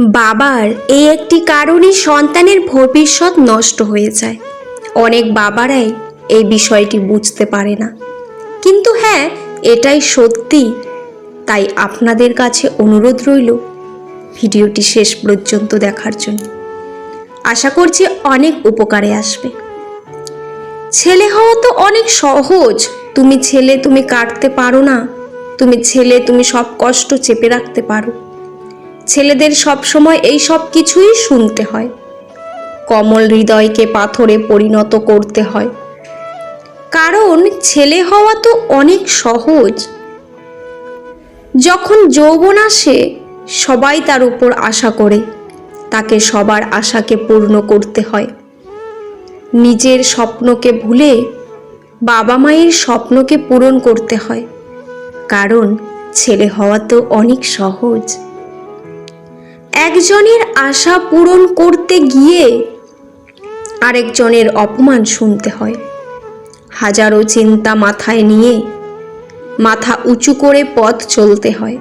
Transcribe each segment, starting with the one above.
বাবার এই একটি কারণে সন্তানের ভবিষ্যৎ নষ্ট হয়ে যায়। অনেক বাবারাই এই বিষয়টি বুঝতে পারে না। কিন্তু হ্যাঁ এটাই সত্যি। তাই আপনাদের কাছে অনুরোধ রইল ভিডিওটি শেষ পর্যন্ত দেখার জন্য। আশা করছি অনেক উপকারে আসবে। ছেলে হওয়া তো অনেক সহজ। তুমি ছেলে তুমি কাটতে পারো না। তুমি ছেলে তুমি সব কষ্ট চেপে রাখতে পারো। ছেলেদের সব সময় এই সব কিছুই শুনতে হয়। কমল হৃদয়কে পাথরে পরিণত করতে হয়। কারণ ছেলে হওয়া তো অনেক সহজ। যখন যৌবন আসে, সবাই তার উপর আশা করে। তাকে সবার আশাকে পূর্ণ করতে হয়। নিজের স্বপ্নকে ভুলে বাবা মায়ের স্বপ্নকে পূরণ করতে হয়। কারণ ছেলে হওয়া তো অনেক সহজ। একজনের আশা পূরণ করতে গিয়ে আরেকজনের অপমান শুনতে হয়। হাজারো চিন্তা মাথায় নিয়ে মাথা উঁচু করে পথ চলতে হয়।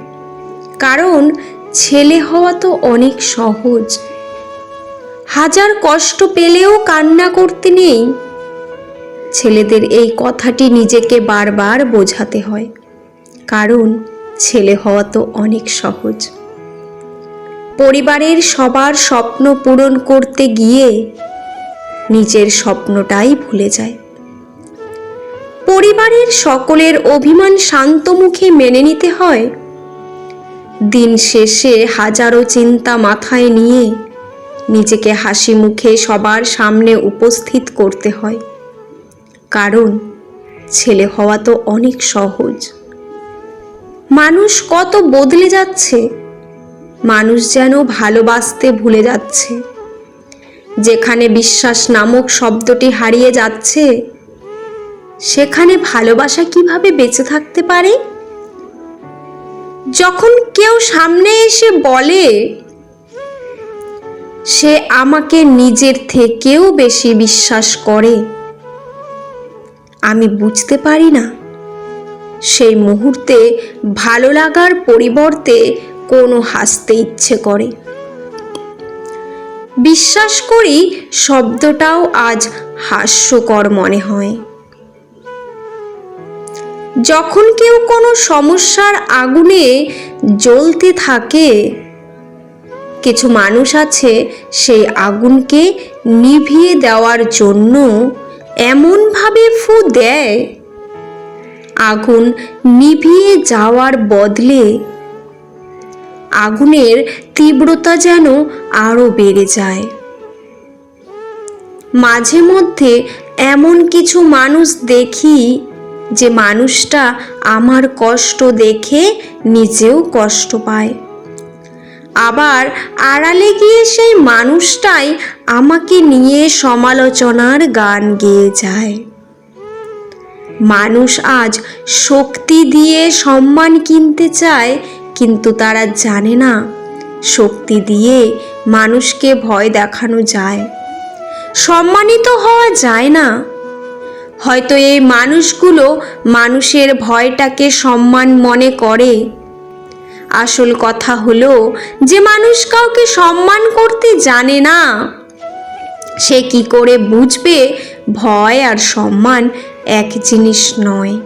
কারণ ছেলে হওয়া তো অনেক সহজ। হাজার কষ্ট পেলেও কান্না করতে নেই। ছেলেদের এই কথাটি নিজেকে বারবার বোঝাতে হয়। কারণ ছেলে হওয়া তো অনেক সহজ। পরিবারের সবার স্বপ্ন পূরণ করতে গিয়ে নিজের স্বপ্নটাই ভুলে যায়। পরিবারের সকলের অভিমান শান্ত মুখে মেনে নিতে হয়। দিন শেষে হাজারো চিন্তা মাথায় নিয়ে নিজেকে হাসি মুখে সবার সামনে উপস্থিত করতে হয়। কারণ ছেলে হওয়া তো অনেক সহজ। মানুষ কত বদলে যাচ্ছে। মানুষ যেন ভালোবাসতে ভুলে যাচ্ছে। যেখানে বিশ্বাস নামক শব্দটি হারিয়ে যাচ্ছে, সেখানে ভালোবাসা কীভাবে বেঁচে থাকতে পারে? যখন কেউ সামনে এসে বলে, সে আমাকে নিজের থেকেও বেশি বিশ্বাস করে আমি বুঝতে পারি না। সেই মুহূর্তে ভালো লাগার পরিবর্তে কোনো হাসতে ইচ্ছে করে। বিশ্বাস করি শব্দটাও আজ হাস্যকর মনে হয়। যখন কেউ কোনো সমস্যার আগুনে জ্বলতে থাকে, কিছু মানুষ আছে সেই আগুনকে নিভিয়ে দেওয়ার জন্য এমনভাবে ফু দেয়, আগুন নিভিয়ে যাওয়ার বদলে আগুনের তীব্রতা যেন আরও বেড়ে যায়। মাঝে মধ্যে এমন কিছু মানুষ দেখি যে মানুষটা আমার কষ্ট দেখে নিজেও কষ্ট পায়। আবার আড়ালে গিয়ে সেই মানুষটাই আমাকে নিয়ে সমালোচনার গান গেয়ে যায়। মানুষ আজ শক্তি দিয়ে সম্মান কিনতে চায় কিন্তু তারা জানে না। শক্তি দিয়ে মানুষকে ভয় দেখানো যায়। সম্মানিত হওয়া যায় না। হয়তো এই মানুষগুলো মানুষের ভয়টাকে সম্মান মনে করে। আসল কথা হলো যে মানুষ কাউকে সম্মান করতে জানে না। সে কি করে বুঝবে? ভয় আর সম্মান এক জিনিস নয়।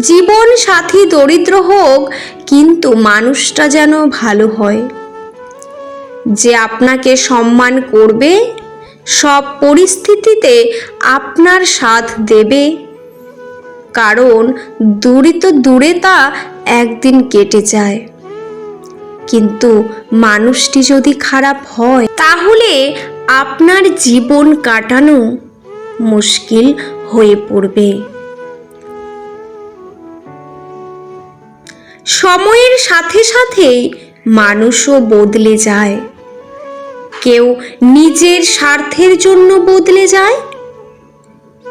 জীবন সাথী দরিদ্র হোক, কিন্তু মানুষটা যেন ভালো হয়। যে আপনাকে সম্মান করবে, সব পরিস্থিতিতে আপনার সাথ দেবে। কারণ দূরে তো দূরে তা একদিন কেটে যায়। কিন্তু মানুষটি যদি খারাপ হয়, তাহলে আপনার জীবন কাটানো মুশকিল হয়ে পড়বে। সময়ের সাথে সাথেই মানুষও বদলে যায়। কেউ নিজের স্বার্থের জন্য বদলে যায়,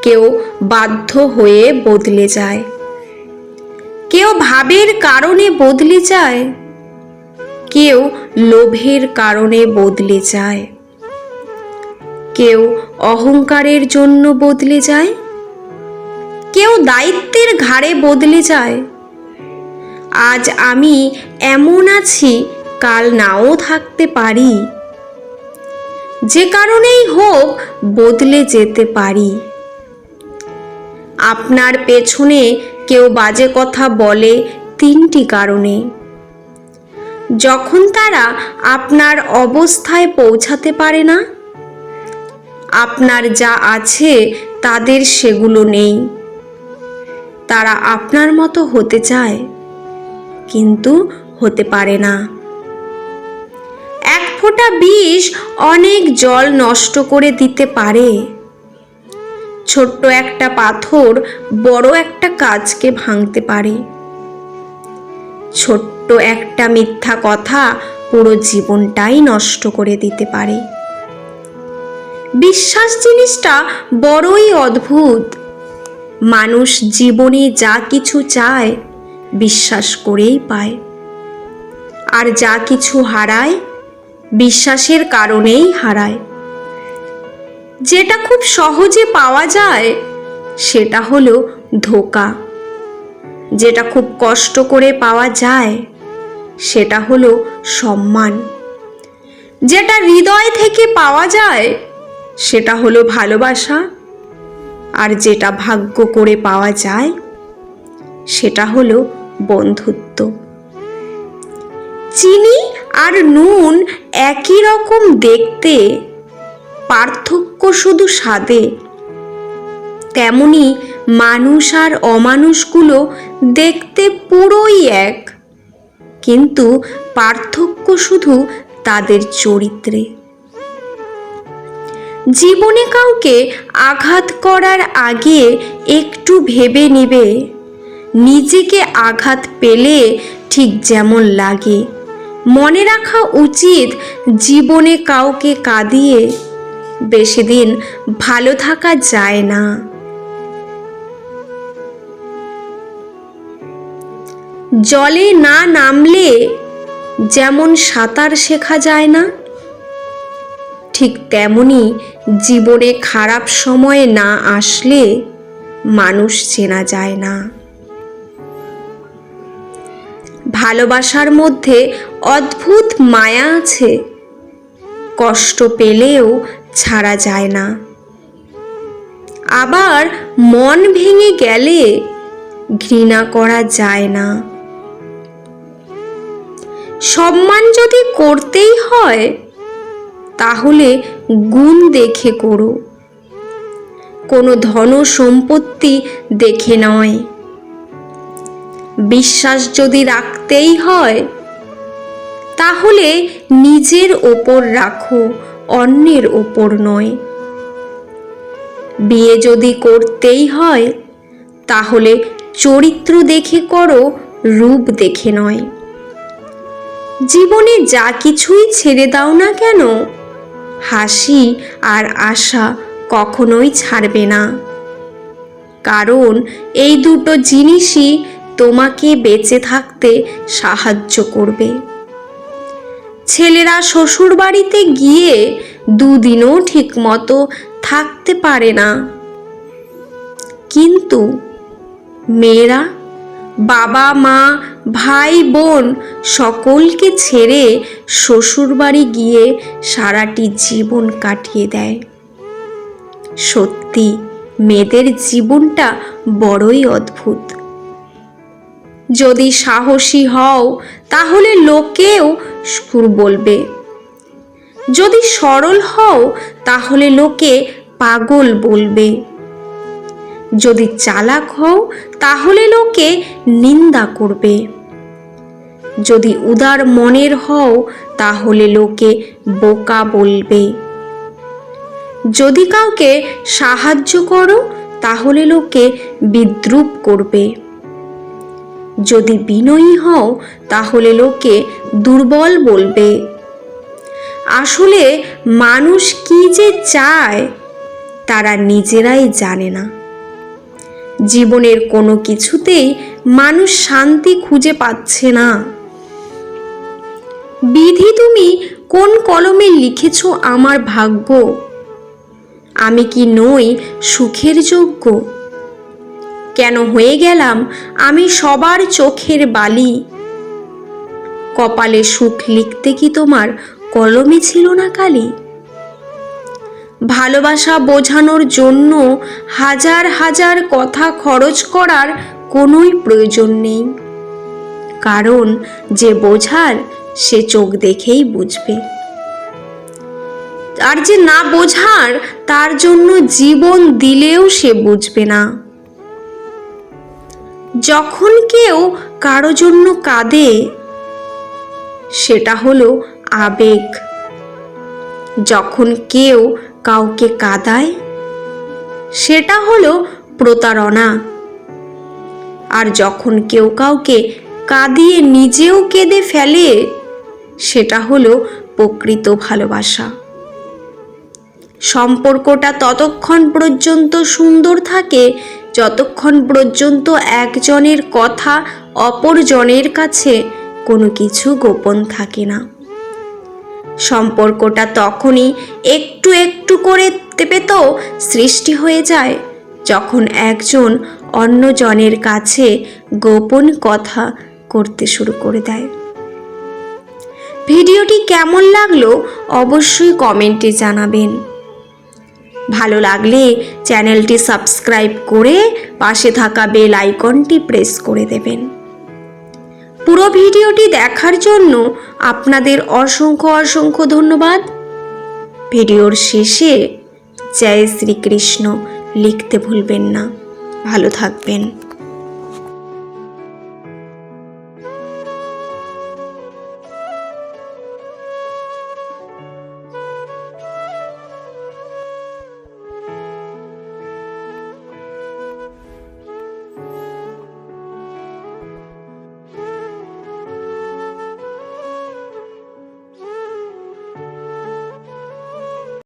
কেউ বাধ্য হয়ে বদলে যায়। কেউ ভাবের কারণে বদলে যায়, কেউ লোভের কারণে বদলে যায়। কেউ অহংকারের জন্য বদলে যায়, কেউ দায়িত্বের ঘাড়ে বদলে যায়। আজ আমি এমন আছি, কাল নাও থাকতে পারি। যে কারণেই হোক, বদলে যেতে পারি। আপনার পেছনে কেউ বাজে কথা বলে তিনটি কারণে। যখন তারা আপনার অবস্থায় পৌঁছাতে পারে না, আপনার যা আছে তাদের সেগুলো নেই। তারা আপনার মতো হতে চায়। কিন্তু হতে পারে না। এক ফোঁটা বিষ অনেক জল নষ্ট করে দিতে পারে। ছোট্ট একটা পাথর বড় একটা কাজকে ভাঙতে পারে। ছোট্ট একটা মিথ্যা কথা পুরো জীবনটাই নষ্ট করে দিতে পারে। বিশ্বাস জিনিসটা বড়ই অদ্ভুত। মানুষ জীবনে যা কিছু চায় বিশ্বাস করেই পায়। আর যা কিছু হারায়, বিশ্বাসের কারণেই হারায়। যেটা খুব সহজে পাওয়া যায়, সেটা হলো ধোকা। যেটা খুব কষ্ট করে পাওয়া যায়, সেটা হলো সম্মান। যেটা হৃদয় থেকে পাওয়া যায়, সেটা হলো ভালোবাসা। আর যেটা ভাগ্য করে পাওয়া যায়, সেটা হলো বন্ধুত্ব। চিনি আর নুন একই রকম দেখতে, পার্থক্য শুধু স্বাদে। তেমনি মানুষ আর অমানুষগুলো দেখতে পুরোই এক। কিন্তু পার্থক্য শুধু তাদের চরিত্রে। জীবনে কাউকে আঘাত করার আগে একটু ভেবে নিবে। নিজেকে আঘাত পেলে ঠিক যেমন লাগে। মনে রাখা উচিত জীবনে কাউকে কাঁদিয়ে বেশি দিন ভালো থাকা যায় না। জলে না নামলে যেমন সাঁতার শেখা যায় না, ঠিক তেমনি জীবনে খারাপ সময়ে না আসলে মানুষ চেনা যায় না। ভালোবাসার মধ্যে অদ্ভুত মায়া আছে। কষ্ট পেলেও ছাড়া যায় না। আবার মন ভেঙে গেলে ঘৃণা করা যায় না। সম্মান যদি করতেই হয়, তাহলে গুণ দেখে করো। কোনো ধন সম্পত্তি দেখে নয়। বিশ্বাস যদি রাখতেই হয়, তাহলে নিজের ওপর রাখো, অন্যের ওপর নয়। বিয়ে যদি করতেই হয়, তাহলে চরিত্র দেখে করো, রূপ দেখে নয়। জীবনে যা কিছুই ছেড়ে দাও না কেন, হাসি আর আশা কখনোই ছাড়বে না। কারণ এই দুটো জিনিসই তোমাকে বেঁচে থাকতে সাহায্য করবে। ছেলেরা শ্বশুর বাড়িতে গিয়ে দুদিনও ঠিকমতো থাকতে পারে না। কিন্তু মেয়েরা, বাবা, মা, ভাই, বোন সকলকে ছেড়ে শ্বশুরবাড়ি গিয়ে সারাটি জীবন কাটিয়ে দেয়। সত্যি, মেয়েদের জীবনটা বড়ই অদ্ভুত। যদি সাহসী হও, তাহলে লোকেও সুর বলবে। যদি সরল হও, তাহলে লোকে পাগল বলবে। যদি চালাক হও, তাহলে লোকে নিন্দা করবে। যদি উদার মনের হও, তাহলে লোকে বোকা বলবে। যদি কাউকে সাহায্য করো, তাহলে লোকে বিদ্রুপ করবে। যদি বিনয়ী হও, তাহলে লোকে দুর্বল বলবে। আসলে মানুষ কি যে চায়, তারা নিজেরাই জানে না। জীবনের কোনো কিছুতেই মানুষ শান্তি খুঁজে পাচ্ছে না। বিধি তুমি কোন কলমে লিখেছ আমার ভাগ্য? আমি কি নই সুখের যোগ্য? কেন হয়ে গেলাম? আমি সবার চোখের বালি। কপালে সুখ লিখতে কি তোমার কলমে ছিল না কালি? ভালোবাসা বোঝানোর জন্য হাজার হাজার কথা খরচ করার কোনোই প্রয়োজন নেই। কারণ যে বোঝার, সে চোখ দেখেই বুঝবে। আর যে না বোঝার, তার জন্য জীবন দিলেও সে বুঝবে না। যখন কেউ কারও জন্য কাঁদে, সেটা হলো আবেগ। যখন কেউ কাউকে কাঁদায়, সেটা হলো প্রতারণা। আর যখন কেউ কাউকে কাঁদিয়ে নিজেও কেঁদে ফেলে, সেটা হলো প্রকৃত ভালোবাসা। সম্পর্কটা ততক্ষণ পর্যন্ত সুন্দর থাকে যতক্ষণ পর্যন্ত একজনের কথা অপরজনের কাছে কোনো কিছু গোপন থাকে না। সম্পর্কটা তখনই একটু একটু করে দেবে তো সৃষ্টি হয়ে যায়, যখন একজন অন্যজনের কাছে গোপন কথা করতে শুরু করে দেয়। ভিডিওটি কেমন লাগল অবশ্যই কমেন্টে জানাবেন। ভালো লাগলে চ্যানেলটি সাবস্ক্রাইব করে পাশে থাকা বেল আইকনটি প্রেস করে দেবেন। পুরো ভিডিওটি দেখার জন্য আপনাদের অসংখ্য অসংখ্য ধন্যবাদ। ভিডিওর শেষে জয় শ্রীকৃষ্ণ লিখতে ভুলবেন না। ভালো থাকবেন।